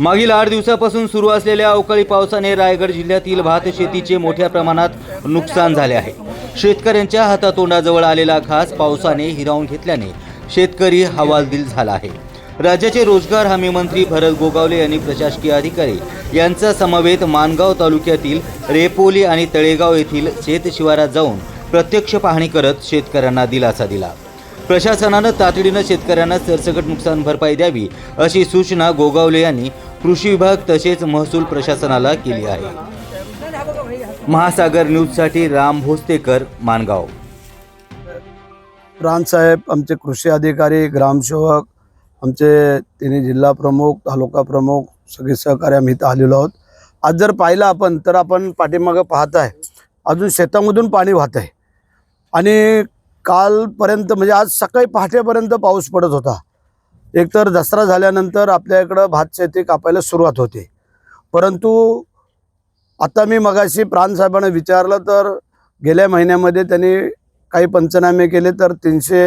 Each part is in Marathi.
मागील आठ दिवसापासून सुरू असलेल्या अवकाळी पावसाने रायगड जिल्ह्यातील भात शेतीचे मोठ्या प्रमाणात नुकसान झाले आहे. शेतकऱ्यांच्या हातातोंडाजवळ आलेला घास पावसाने हिरावून घेतल्याने शेतकरी हवालदिल झाला आहे. राज्याचे रोजगार हमी मंत्री भरत गोगावले यांनी प्रशासकीय अधिकारी यांचा समवेत मानगाव तालुक्यातील रेपोली आणि तळेगाव येथील शेतशिवारात जाऊन प्रत्यक्ष पाहणी करत शेतकऱ्यांना दिलासा दिला. प्रशासनानं तातडीनं शेतकऱ्यांना सरसकट नुकसान भरपाई द्यावी अशी सूचना गोगावले यांनी कृषी विभाग तसेच महसूल प्रशासनाला केली आहे. महासागर न्यूजसाठी राम भोसतेकर मानगाव. प्रांतसाहेब आमचे कृषी अधिकारी ग्रामसेवक आमचे तिन्ही जिल्हा प्रमुख तालुका प्रमुख सगळे सहकारी आम्ही इथं आलेलो आहोत. आज जर पाहिलं आपण तर आपण पाठीमागं पाहत आहे. अजून शेतामधून पाणी वाहत आहे. आणि कालपर्यंत म्हणजे आज सकाळी पहाटेपर्यंत पाऊस पडत होता. एकतर दसरा झाल्यानंतर आपल्या इकडं भात शेती कापायला सुरुवात होते. परंतु आता मी मगाशी प्राणसाहेबांना विचारलं तर गेल्या महिन्यामध्ये त्यांनी काही पंचनामे केले तर तीनशे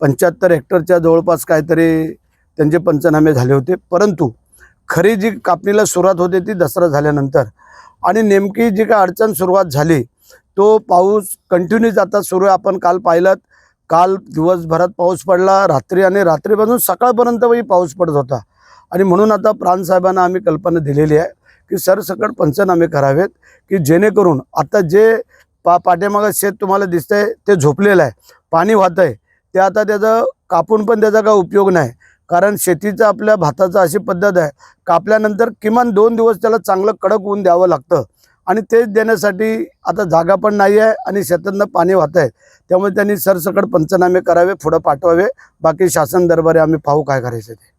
पंच्याहत्तर हेक्टरच्या जवळपास काहीतरी त्यांचे पंचनामे झाले होते. परंतु खरी जी कापणीला सुरुवात होते ती दसरा झाल्यानंतर. आणि नेमकी जी काय अडचण सुरुवात झाली तो पाऊस कंटिन्यू जाता सुरू आहे. आपण काल पाहिलं काल दिवसभरात पाऊस पडला रात्री आणि रात्रीपासून सकाळपर्यंतही पाऊस पडत होता. आणि म्हणून आता प्राणसाहेबांना आम्ही कल्पना दिलेली आहे की सरसकट पंचनामे करावेत की जेणेकरून आता जे पा पाठीमागं शेत तुम्हाला दिसतंय ते झोपलेलं आहे पाणी वाहत आहे ते आता त्याचं कापून पण त्याचा काय उपयोग नाही. कारण शेतीचं आपल्या भाताचं अशी पद्धत आहे कापल्यानंतर किमान दोन दिवस त्याला चांगलं कडक ऊन द्यावं लागतं. आणि तेच देण्यासाठी आता जागा पण नाही आहे आणि शेतातनं पाणी वाहत आहे. त्यामुळे त्यांनी सरसकट पंचनामे करावे पुढं पाठवावे. बाकी शासन दरबारी आम्ही पाहू काय करायचं ते.